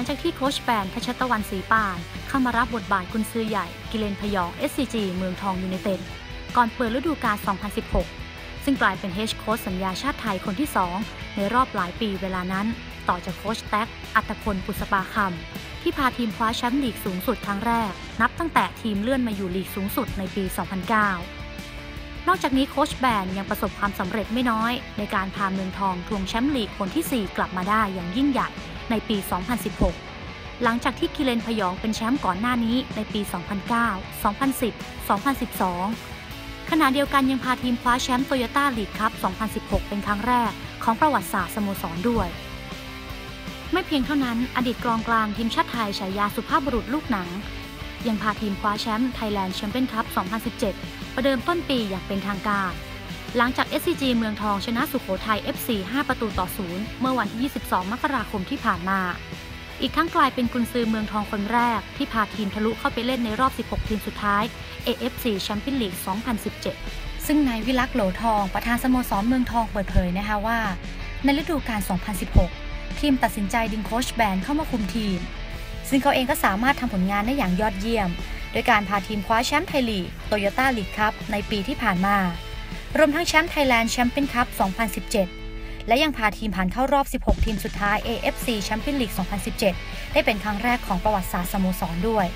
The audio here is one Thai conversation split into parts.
ลังจากที่โคชแบนทัชตะวันสีปาน เข้ามารับบทบาทกุนซือใหญ่ กิเลนพยอง SCG เมืองทองยูไนเต็ดก่อนเปิดฤดูกาล 2016 ซึ่งกลายเป็นเฮดโค้ชสัญญาชาติไทยคนที่ 2 ในรอบหลายปีเวลานั้น ต่อจากโคชแท็ก อัตพลปุษปาคำที่พาทีมคว้าแชมป์ลีกสูงสุดครั้งแรก นับตั้งแต่ทีมเลื่อนมาอยู่ลีกสูงสุดในปี 2009นอกจากนี้โคชแบนยังประสบความสำเร็จไม่น้อย ในการพาเมืองทองทวงแชมป์ลีกคนที่ 4 กลับมาได้อย่างยิ่งใหญ่ ในปี 2016 หลังจากที่กิเลนพยองเป็นแชมป์ก่อนหน้านี้ในปี 2009 2010 2012 ขณะเดียวกันยังพาทีมคว้าแชมป์โตโยต้าลีกคัพ 2016 เป็นครั้งแรกของประวัติศาสตร์สโมสรด้วย ไม่เพียงเท่านั้น อดีตกองกลางทีมชาติไทยฉายาสุภาพบุรุษลูกหนัง ยังพาทีมคว้าแชมป์ไทยแลนด์แชมเปี้ยนคัพ 2017 ประเดิมต้นปีอย่างเป็นทางการ หลังจาก SCG เมืองทองชนะสุโขทัย FC 5 ประตูต่อ 0 เมื่อวันที่ 22 มกราคมที่ผ่านมา อีกทั้งกลายเป็นกุนซือเมืองทองคนแรก ที่พาทีมทะลุเข้าไปเล่นในรอบ 16 ทีมสุดท้าย AFC แชมเปี้ยนลีก2017 ซึ่งนายวิลักษ์โหลทองประธานสโมสรเมืองทองเปิดเผยนะคะว่า ในฤดูกาล 2016 ทีมตัดสินใจดึงโค้ชแบนเข้ามาคุมทีม ซึ่งเขาเองก็สามารถทำผลงานได้อย่างยอดเยี่ยม โดยการพาทีมคว้าแชมป์ไทยลีกโตโยต้าลีกคัพในปีที่ผ่านมา รวมทั้งแชมป์ไทยแลนด์แชมเปี้ยนคัพ 2017 และยังพาทีมผ่านเข้ารอบ 16 ทีมสุดท้าย AFC แชมเปี้ยนลีก 2017 ได้เป็นครั้งแรกของประวัติศาสตร์สโมสรด้วย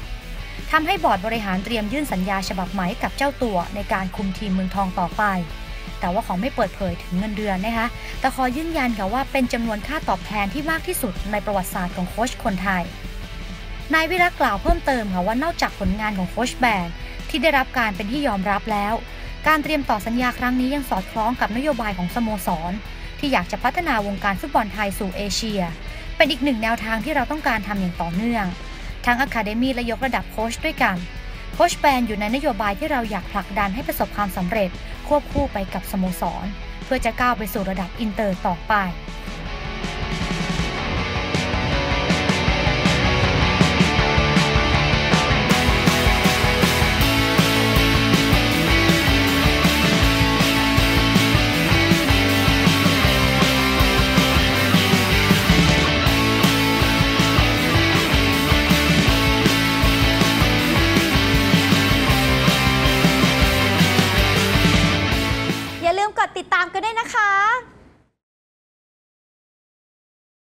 ทำให้บอร์ดบริหารเตรียมยื่นสัญญาฉบับใหม่กับเจ้าตัวในการคุมทีมเมืองทองต่อไป แต่ว่าของไม่เปิดเผยถึงเงินเดือนนะคะ แต่ขอยืนยันค่ะว่าเป็นจำนวนค่าตอบแทนที่มากที่สุดในประวัติศาสตร์ของโค้ชคนไทย นายวิรักกล่าวเพิ่มเติมค่ะว่านอกจากผลงานของโค้ชแบนที่ได้รับการเป็นที่ยอมรับแล้ว การเตรียมต่อสัญญาครั้งนี้ยังสอดคล้องกับนโยบายของสโมสร ที่อยากจะพัฒนาวงการฟุตบอลไทยสู่เอเชีย เป็นอีกหนึ่งแนวทางที่เราต้องการทำอย่างต่อเนื่อง ทั้งอะคาเดมีและยกระดับโค้ชด้วยกันโค้ชแบนอยู่ในนโยบายที่เราอยากผลักดันให้ประสบความสำเร็จ ควบคู่ไปกับสโมสร เพื่อจะก้าวไปสู่ระดับอินเตอร์ต่อไป อย่าลืมกดติดตามกันด้วยนะคะ